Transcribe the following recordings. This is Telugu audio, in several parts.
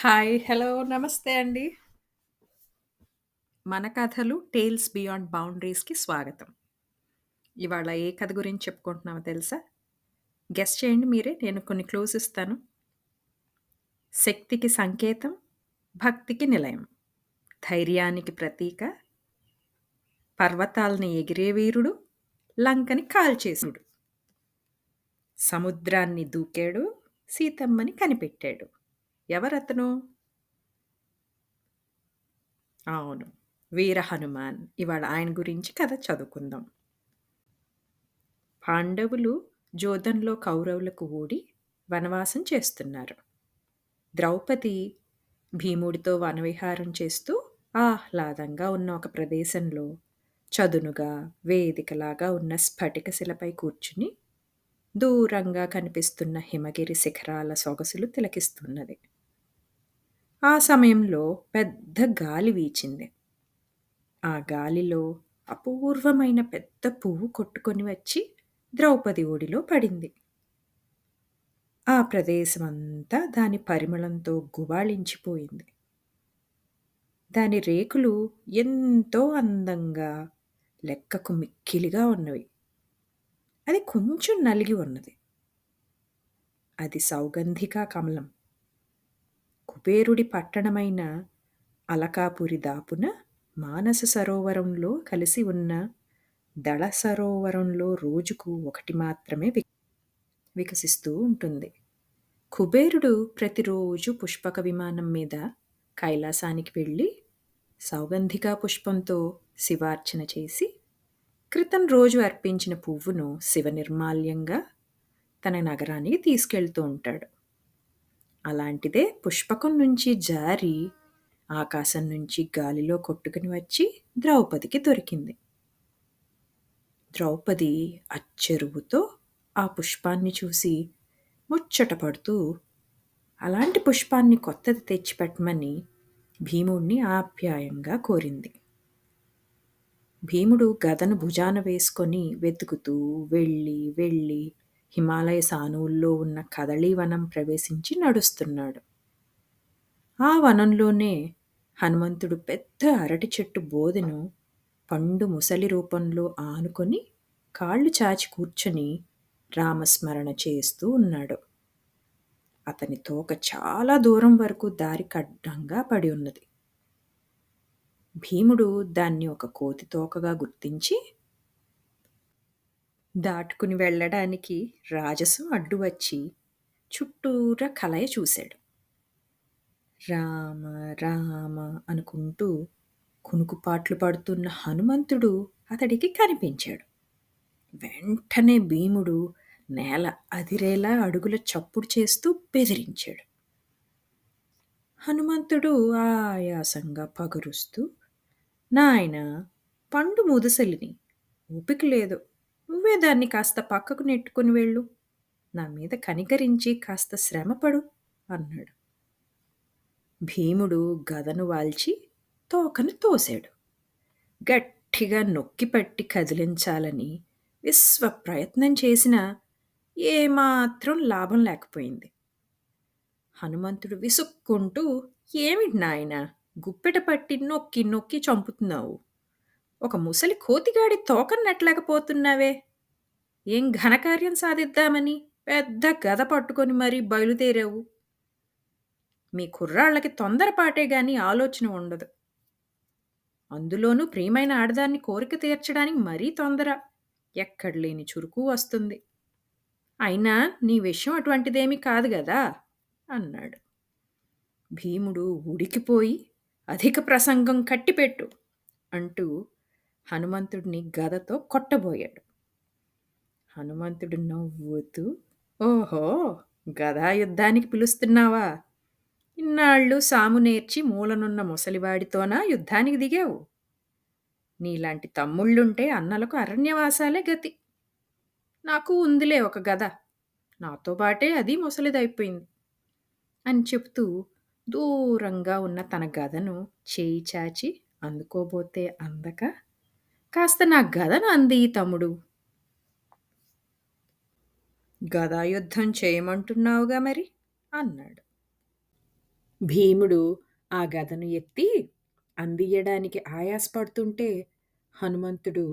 హాయ్. హలో. నమస్తే అండి. మన కథలు 'టేల్స్ బియాండ్ బౌండరీస్‌కి' స్వాగతం. ఇవాళ ఏ కథ గురించి చెప్పుకుంటున్నామో తెలుసా? గెస్ చేయండి మీరే. నేను కొన్ని క్లూస్ ఇస్తాను. శక్తికి సంకేతం, భక్తికి నిలయం, ధైర్యానికి ప్రతీక, పర్వతాల్ని ఎగిరే వీరుడు, లంకని కాల్చేసుడు. సముద్రాన్ని దూకాడు, సీతమ్మని కనిపెట్టాడు. ఎవరతను? అవును. వీర హనుమాన్. ఇవాళ ఆయన గురించి కథ చదువుకుందాం. పాండవులు జోదంలో కౌరవులకు ఓడి వనవాసం చేస్తున్నారు. ద్రౌపది భీముడితో వనవిహారం చేస్తూ ఆహ్లాదంగా ఉన్న ఒక ప్రదేశంలో చదునుగా వేదికలాగా ఉన్న స్ఫటిక శిలపై కూర్చుని దూరంగా కనిపిస్తున్న హిమగిరి శిఖరాల సొగసులు తిలకిస్తున్నది. ఆ సమయంలో పెద్ద గాలి వీచింది. ఆ గాలిలో అపూర్వమైన పెద్ద పువ్వు కొట్టుకొని వచ్చి ద్రౌపది ఒడిలో పడింది. ఆ ప్రదేశమంతా దాని పరిమళంతో గుబాళించిపోయింది. దాని రేకులు ఎంతో అందంగా, లెక్కకు మిక్కిలిగా ఉన్నవి. అది కొంచెం నలిగి ఉన్నది. అది సౌగంధికా కమలం. కుబేరుడి పట్టణమైన అలకాపురి దాపున మానస సరోవరంలో కలిసి ఉన్న దళ సరోవరంలో రోజుకు ఒకటి మాత్రమే వి వికసిస్తూ ఉంటుంది. కుబేరుడు ప్రతిరోజు పుష్పక విమానం మీద కైలాసానికి వెళ్ళి సౌగంధికా పుష్పంతో శివార్చన చేసి క్రితం రోజు అర్పించిన పువ్వును శివ నిర్మాల్యంగా తన నగరానికి తీసుకెళ్తూ ఉంటాడు. అలాంటిదే పుష్పకం నుంచి జారి ఆకాశం నుంచి గాలిలో కొట్టుకుని వచ్చి ద్రౌపదికి దొరికింది. ద్రౌపది అచ్చెరువుతో ఆ పుష్పాన్ని చూసి ముచ్చటపడుతూ అలాంటి పుష్పాన్ని కొత్తది తెచ్చిపెట్టమని భీముణ్ణి ఆప్యాయంగా కోరింది. భీముడు గదను భుజాన వేసుకొని వెతుకుతూ వెళ్ళి వెళ్ళి హిమాలయ సానువుల్లో ఉన్న కదళీవనం ప్రవేశించి నడుస్తున్నాడు. ఆ వనంలోనే హనుమంతుడు పెద్ద అరటి చెట్టు బోదెను పండు ముసలి రూపంలో ఆనుకొని కాళ్ళు చాచి కూర్చొని రామస్మరణ చేస్తూ ఉన్నాడు. అతని తోక చాలా దూరం వరకు దారికి అడ్డంగా పడి ఉన్నది. భీముడు దాన్ని ఒక కోతి తోకగా గుర్తించి దాటుకుని వెళ్ళడానికి రాజసం అడ్డు వచ్చి చుట్టూరా కలయ చూశాడు. రామ రామ అనుకుంటూ కునుకుపాట్లు పడుతున్న హనుమంతుడు అతడికి కనిపించాడు. వెంటనే భీముడు నేల అదిరేలా అడుగుల చప్పుడు చేస్తూ బెదిరించాడు. హనుమంతుడు ఆయాసంగా పగురుస్తూ నాయన పండు ముదుసలిని ఓపిక లేదు నువ్వే దాన్ని కాస్త పక్కకు నెట్టుకుని వెళ్ళు. నా మీద కనికరించి కాస్త శ్రమపడు అన్నాడు. భీముడు గదను వాల్చి తోకను తోశాడు గట్టిగా నొక్కిపట్టి కదిలించాలని విశ్వ ప్రయత్నం చేసినా ఏమాత్రం లాభం లేకపోయింది. హనుమంతుడు విసుక్కుంటూ ఏమిటి నాయన గుప్పెట పట్టి నొక్కి నొక్కి చంపుతున్నావు? ఒక ముసలి కోతిగాడి తోకను నెట్టలేకపోతున్నావే ఏం ఘనకార్యం సాధిద్దామని పెద్ద గద పట్టుకొని మరీ బయలుదేరావు. మీ కుర్రాళ్ళకి తొందరపాటే గాని ఆలోచన ఉండదు. అందులోనూ ప్రియమైన ఆడదాన్ని కోరిక తీర్చడానికి మరీ తొందర. ఎక్కడ లేని చురుకు వస్తుంది. అయినా నీ విషయం అటువంటిదేమీ కాదు కదా అన్నాడు. భీముడు ఉడికిపోయి అధిక ప్రసంగం కట్టిపెట్టు అంటూ హనుమంతుడిని గదతో కొట్టబోయాడు. హనుమంతుడు నవ్వుతూ ఓహో గదా యుద్ధానికి పిలుస్తున్నావా? ఇన్నాళ్ళు సాము నేర్చి మూలనున్న ముసలివాడితోనా యుద్ధానికి దిగావు? నీలాంటి తమ్ముళ్ళుంటే అన్నలకు అరణ్యవాసాలే గతి. నాకు ఉందిలే ఒక గద. నాతో పాటే అది ముసలిదైపోయింది అని చెప్తూ దూరంగా ఉన్న తన గదను చేయి చాచి అందుకోబోతే అందక కాస్త నా గదను అంది తమ్ముడు. గదాయుద్ధం చేయమంటున్నావుగా మరి? అన్నాడు. భీముడు ఆ గదను ఎత్తి అందియ్యడానికి ఆయాసపడుతుంటే హనుమంతుడు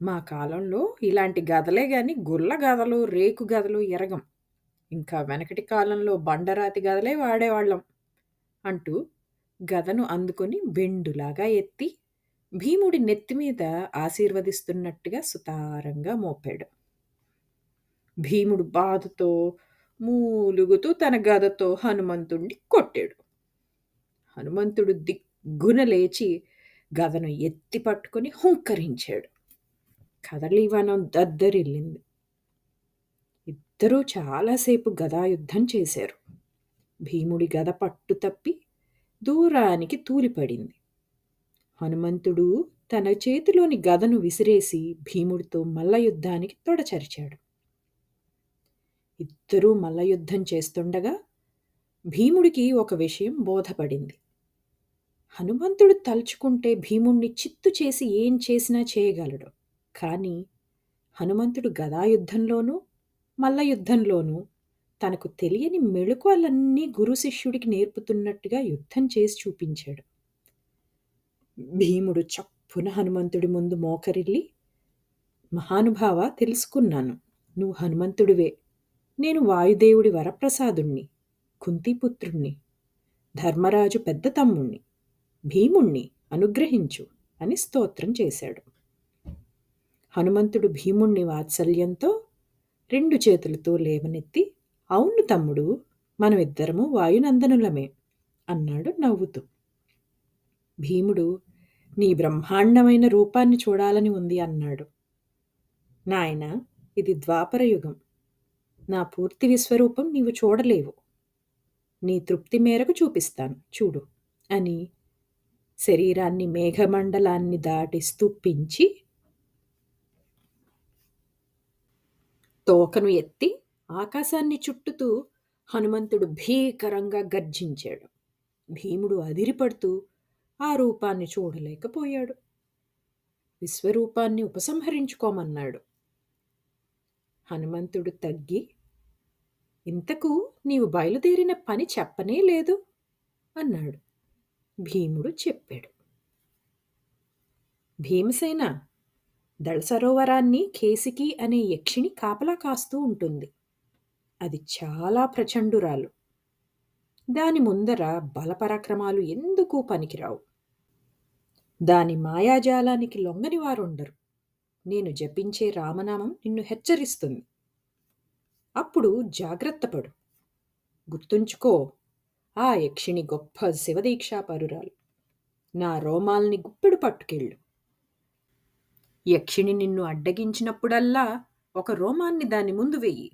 మా కాలంలో ఇలాంటి గదలే గాని గుల్ల గదలు, రేకు గదలు ఎరగం. ఇంకా వెనకటి కాలంలో బండరాతి గదలే వాడేవాళ్ళం అంటూ గదను అందుకొని బెండులాగా ఎత్తి భీముడి నెత్తి మీద ఆశీర్వదిస్తున్నట్టుగా సుతారంగా మోపాడు. భీముడు బాధతో మూలుగుతూ తన గదతో హనుమంతుణ్ణి కొట్టాడు. హనుమంతుడు దిగ్గున లేచి గదను ఎత్తి పట్టుకొని హుంకరించాడు. కదలీవనం దద్దరిల్లింది. ఇద్దరూ చాలాసేపు గదాయుద్ధం చేశారు. భీముడి గద పట్టు తప్పి దూరానికి తూలిపడింది. హనుమంతుడు తన చేతిలోని గదను విసిరేసి భీముడితో మల్లయుద్ధానికి తొడచరిచాడు. ఇద్దరూ మల్లయుద్ధం చేస్తుండగా భీముడికి ఒక విషయం బోధపడింది. హనుమంతుడు తలుచుకుంటే భీముణ్ణి చిత్తు చేసి ఏం చేసినా చేయగలడు. కానీ హనుమంతుడు గదాయుద్ధంలోనూ, మల్లయుద్ధంలోనూ తనకు తెలియని మెళుకువలన్నీ గురు శిష్యుడికి నేర్పుతున్నట్టుగా యుద్ధం చేసి చూపించాడు. భీముడు చప్పున హనుమంతుడి ముందు మోకరిల్లి మహానుభావ తెలుసుకున్నాను. నువ్వు హనుమంతుడివే. నేను వాయుదేవుడి వరప్రసాదుణ్ణి, కుంతిపుత్రుణ్ణి ధర్మరాజు పెద్ద తమ్ముణ్ణి, భీముణ్ణి అనుగ్రహించు అని స్తోత్రం చేశాడు. హనుమంతుడు భీముణ్ణి వాత్సల్యంతో రెండు చేతులతో లేవనెత్తి అవును తమ్ముడు మనమిద్దరము వాయునందనులమే అన్నాడు నవ్వుతూ. భీముడు నీ బ్రహ్మాండమైన రూపాన్ని చూడాలని ఉంది అన్నాడు. నాయనా ఇది ద్వాపరయుగం. నా పూర్తి విశ్వరూపం నీవు చూడలేవు. నీ తృప్తి మేరకు చూపిస్తాను చూడు అని శరీరాన్ని మేఘమండలాన్ని దాటిస్తూ పించి తోకను ఎత్తి ఆకాశాన్ని చుట్టుతూ హనుమంతుడు భీకరంగా గర్జించాడు. భీముడు అదిరిపడుతూ ఆ రూపాన్ని చూడలేకపోయాడు. విశ్వరూపాన్ని ఉపసంహరించుకోమన్నాడు. హనుమంతుడు తగ్గి ఇంతకు నీవు బయలుదేరిన పని చెప్పనే లేదు అన్నాడు. భీముడు చెప్పాడు. భీమసేన దళసరోవరాన్ని కేసికి అనే యక్షిణి కాపలా కాస్తూ ఉంటుంది. అది చాలా ప్రచండురాలు. దాని ముందర బలపరాక్రమాలు ఎందుకు పనికిరావు. దాని మాయాజాలానికి లొంగని వారుండరు. నేను జపించే రామనామం నిన్ను హెచ్చరిస్తుంది. అప్పుడు జాగ్రత్తపడు. గుర్తుంచుకో ఆ యక్షిణి గొప్ప శివదీక్షాపరురాలు. నా రోమాల్ని గుప్పెడు పట్టుకెళ్ళు. యక్షిణి నిన్ను అడ్డగించినప్పుడల్లా ఒక రోమాన్ని దాని ముందు వెయ్యి.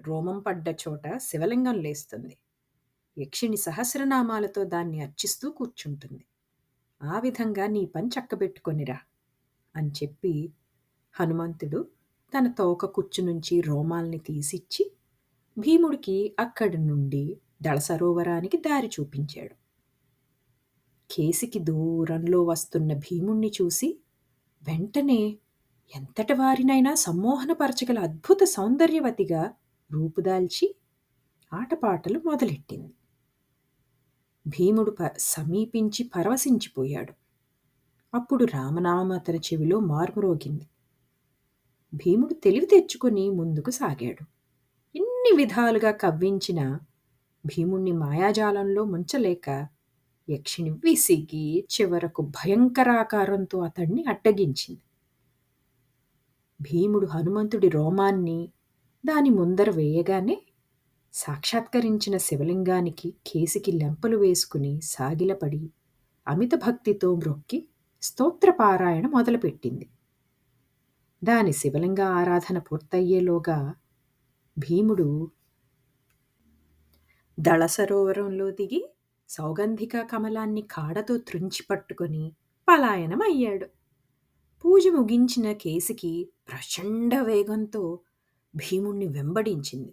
రోమం పడ్డ చోట శివలింగం లేస్తుంది. యక్షిణి సహస్రనామాలతో దాన్ని అర్చిస్తూ కూర్చుంటుంది. ఆ విధంగా నీ పని చక్కబెట్టుకొనిరా అని చెప్పి హనుమంతుడు తన తోక కుచ్చు నుంచి రోమాల్ని తీసిచ్చి భీముడికి అక్కడి నుండి దళసరోవరానికి దారి చూపించాడు. కేసికి దూరంలో వస్తున్న భీముణ్ణి చూసి వెంటనే ఎంతటి వారినైనా సమ్మోహనపరచగల అద్భుత సౌందర్యవతిగా రూపుదాల్చి ఆటపాటలు మొదలెట్టింది. భీముడు ప సమీపించి పరవశించిపోయాడు. అప్పుడు రామనామం అతని చెవిలో మార్మురోగింది భీముడు తెలివి తెచ్చుకొని ముందుకు సాగాడు. ఎన్ని విధాలుగా కవ్వించినా భీముణ్ణి మాయాజాలంలో ముంచలేక యక్షిని విసిగి చివరకు భయంకరాకారంతో అతణ్ణి అడ్డగించింది. భీముడు హనుమంతుడి రోమాన్ని దాని ముందర వేయగానే సాక్షాత్కరించిన శివలింగానికి కేసికి లెంపలు వేసుకుని సాగిలపడి అమిత భక్తితో మ్రొక్కి స్తోత్రపారాయణ మొదలుపెట్టింది. దాని శివలింగ ఆరాధన పూర్తయ్యేలోగా భీముడు దళసరోవరంలో దిగి సౌగంధిక కమలాన్ని కాడతో త్రుంచి పట్టుకొని పలాయనమయ్యాడు. పూజ ముగించిన కేసికి ప్రచండ వేగంతో భీముణ్ణి వెంబడించింది.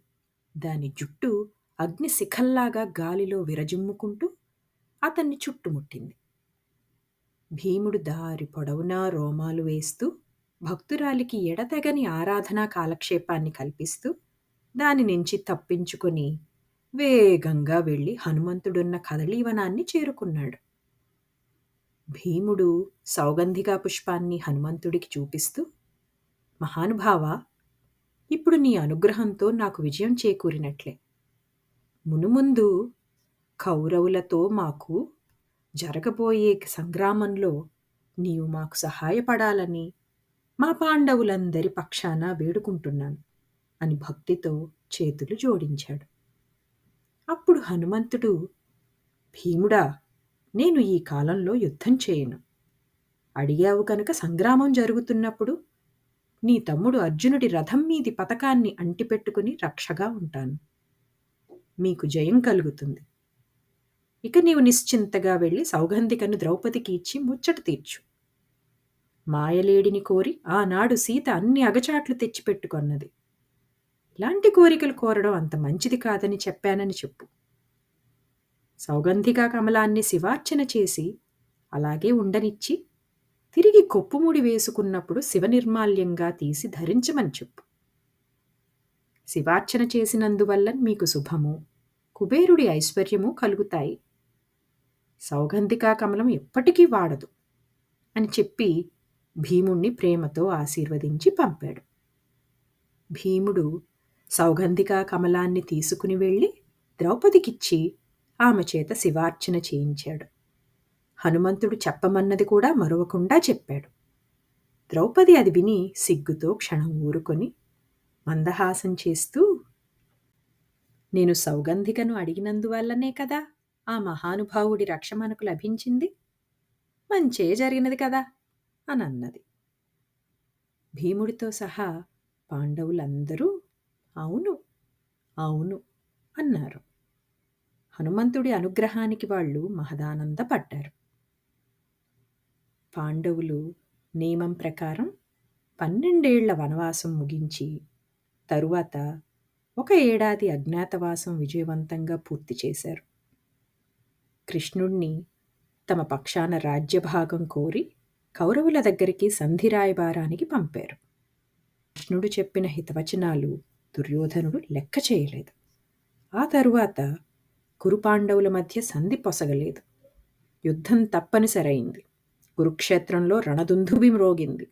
దాని జుట్టు అగ్నిశిఖల్లాగా గాలిలో విరజిమ్ముకుంటూ అతన్ని చుట్టుముట్టింది. భీముడు దారి పొడవునా రోమాలు వేస్తూ భక్తురాలికి ఎడతెగని ఆరాధనా కాలక్షేపాన్ని కల్పిస్తూ దాని నుంచి తప్పించుకొని వేగంగా వెళ్ళి హనుమంతుడున్న కదళీవనాన్ని చేరుకున్నాడు భీముడు సౌగంధికా పుష్పాన్ని హనుమంతుడికి చూపిస్తూ మహానుభావ ఇప్పుడు నీ అనుగ్రహంతో నాకు విజయం చేకూరినట్లే. మునుముందు కౌరవులతో మాకు జరగబోయే సంగ్రామంలో నీవు మాకు సహాయపడాలని మా పాండవులందరి పక్షాన వేడుకుంటున్నాను అని భక్తితో చేతులు జోడించాడు. అప్పుడు హనుమంతుడు భీముడా నేను ఈ కాలంలో యుద్ధం చేయను. అడిగావు కనుక సంగ్రామం జరుగుతున్నప్పుడు నీ తమ్ముడు అర్జునుడి రథం మీది పతకాన్ని అంటిపెట్టుకుని రక్షగా ఉంటాను. మీకు జయం కలుగుతుంది. ఇక నీవు నిశ్చింతగా వెళ్ళి సౌగంధికను ద్రౌపదికి ఇచ్చి ముచ్చట తీర్చు. మాయలేడిని కోరి ఆనాడు సీత అన్ని అగచాట్లు తెచ్చిపెట్టుకొన్నది. ఇలాంటి కోరికలు కోరడం అంత మంచిది కాదని చెప్పానని చెప్పు. సౌగంధిక కమలాన్ని శివార్చన చేసి అలాగే ఉండనిచ్చి తిరిగి కొప్పుముడి వేసుకున్నప్పుడు శివనిర్మాల్యంగా తీసి ధరించమని చెప్పు. శివార్చన చేసినందువల్ల మీకు శుభము కుబేరుడి ఐశ్వర్యము కలుగుతాయి. సౌగంధికా కమలం ఎప్పటికీ వాడదు అని చెప్పి భీముణ్ణి ప్రేమతో ఆశీర్వదించి పంపాడు. భీముడు సౌగంధికా కమలాన్ని తీసుకుని వెళ్ళి ద్రౌపదికిచ్చి ఆమె చేత శివార్చన చేయించాడు. హనుమంతుడు చెప్పమన్నది కూడా మరవకుండా చెప్పాడు. ద్రౌపది అది విని సిగ్గుతో క్షణం ఊరుకొని మందహాసం చేస్తూ నేను సౌగంధికను అడిగినందువల్లనే కదా ఆ మహానుభావుడి రక్ష మనకు లభించింది? మంచే జరిగినది కదా అని అన్నది భీముడితో సహా పాండవులందరూ అవును అవును అన్నారు. హనుమంతుడి అనుగ్రహానికి వాళ్ళు మహదానందపడ్డారు పాండవులు నియమం ప్రకారం పన్నెండేళ్ళ వనవాసం ముగించి తరువాత ఒక ఏడాది అజ్ఞాతవాసం విజయవంతంగా పూర్తి చేశారు. కృష్ణుణ్ణి తమ పక్షాన రాజ్యభాగం కోరి కౌరవుల దగ్గరికి సంధిరాయబారానికి పంపారు. కృష్ణుడు చెప్పిన హితవచనాలు దుర్యోధనుడు లెక్క చేయలేదు. ఆ తరువాత కురుపాండవుల మధ్య సంధి పొసగలేదు. యుద్ధం తప్పనిసరైంది. కురుక్షేత్రంలో రణదుందుబి మ్రోగింది.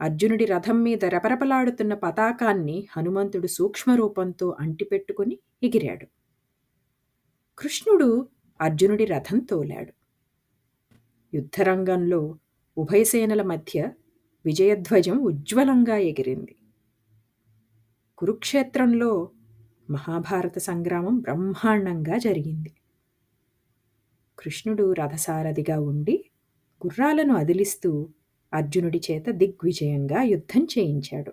అర్జునుడి రథం మీద రెపరెపలాడుతున్న పతాకాన్ని హనుమంతుడు సూక్ష్మరూపంతో అంటిపెట్టుకుని ఎగిరాడు. కృష్ణుడు అర్జునుడి రథం తోలాడు. యుద్ధరంగంలో ఉభయసేనల మధ్య విజయధ్వజం ఉజ్వలంగా ఎగిరింది. కురుక్షేత్రంలో మహాభారత సంగ్రామం బ్రహ్మాండంగా జరిగింది. కృష్ణుడు రథసారథిగా ఉండి గుర్రాలను అదిలిస్తూ అర్జునుడి చేత దిగ్విజయంగా యుద్ధం చేయించాడు.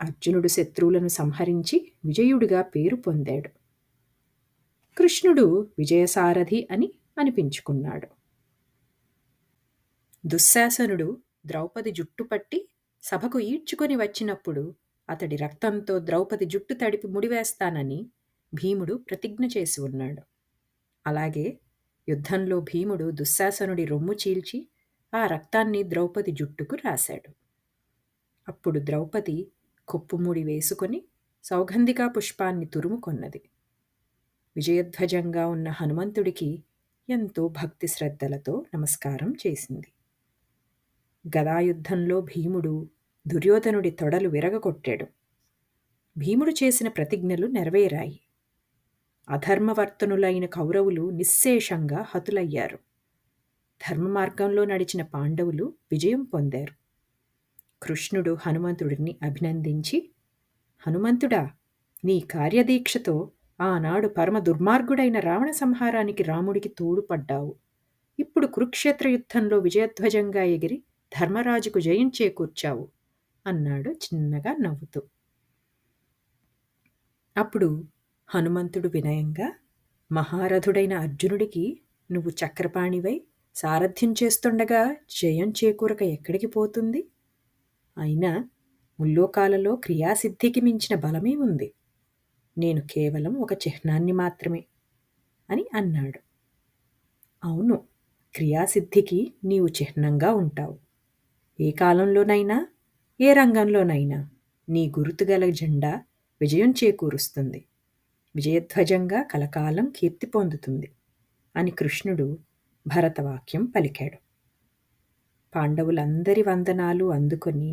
అర్జునుడు శత్రువులను సంహరించి విజయుడిగా పేరు పొందాడు. కృష్ణుడు విజయసారథి అని అనిపించుకున్నాడు. దుశ్శాసనుడు ద్రౌపది జుట్టు పట్టి సభకు ఈడ్చుకొని వచ్చినప్పుడు అతడి రక్తంతో ద్రౌపది జుట్టు తడిపి ముడివేస్తానని భీముడు ప్రతిజ్ఞ చేసి ఉన్నాడు. అలాగే యుద్ధంలో భీముడు దుశ్శాసనుడి రొమ్ము చీల్చి ఆ రక్తాన్ని ద్రౌపది జుట్టుకు రాశాడు. అప్పుడు ద్రౌపది కొప్పుముడి వేసుకొని సౌగంధికా పుష్పాన్ని తురుముకొన్నది. విజయధ్వజంగా ఉన్న హనుమంతుడికి ఎంతో భక్తి శ్రద్ధలతో నమస్కారం చేసింది. గదాయుద్ధంలో భీముడు దుర్యోధనుడి తొడలు విరగకొట్టాడు భీముడు చేసిన ప్రతిజ్ఞలు నెరవేరాయి. అధర్మవర్తనులైన కౌరవులు నిశ్శేషంగా హతులయ్యారు. ధర్మ మార్గంలో నడిచిన పాండవులు విజయం పొందారు. కృష్ణుడు హనుమంతుడిని అభినందించి హనుమంతుడా నీ కార్యదీక్షతో ఆనాడు పరమ దుర్మార్గుడైన రావణ సంహారానికి రాముడికి తోడుపడ్డావు. ఇప్పుడు కురుక్షేత్ర యుద్ధంలో విజయధ్వజంగా ఎగిరి ధర్మరాజుకు జయం చేకూర్చావు అన్నాడు చిన్నగా నవ్వుతూ. అప్పుడు హనుమంతుడు వినయంగా మహారథుడైన అర్జునుడికి నువ్వు చక్రపాణివై సారథ్యం చేస్తుండగా జయం చేకూరక ఎక్కడికి పోతుంది? అయినా ముల్లోకాలలో క్రియాసిద్ధికి మించిన బలమే ఉంది. నేను కేవలం ఒక చిహ్నాన్ని మాత్రమే అని అన్నాడు. అవును క్రియాసిద్ధికి నీవు చిహ్నంగా ఉంటావు. ఏ కాలంలోనైనా ఏ రంగంలోనైనా నీ గుర్తుగల జెండా విజయం చేకూరుస్తుంది. విజయధ్వజంగా కలకాలం కీర్తి పొందుతుంది అని కృష్ణుడు భరతవాక్యం పలికాడు. పాండవులందరి వందనాలు అందుకొని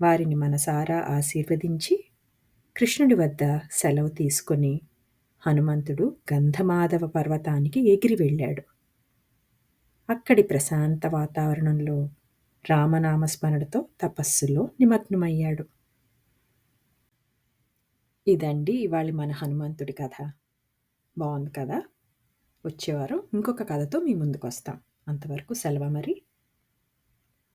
వారిని మనసారా ఆశీర్వదించి కృష్ణుడి వద్ద సెలవు తీసుకొని హనుమంతుడు గంధమాధవ పర్వతానికి ఎగిరి వెళ్ళాడు. అక్కడి ప్రశాంత వాతావరణంలో రామనామస్మరణతో తపస్సులో నిమగ్నమయ్యాడు. ఇదండి ఇవాళ మన హనుమంతుడి కథ. బాగుంది కదా? వచ్చేవారు ఇంకొక కథతో మీ ముందుకు వస్తాం అంతవరకు సెలవు మరి.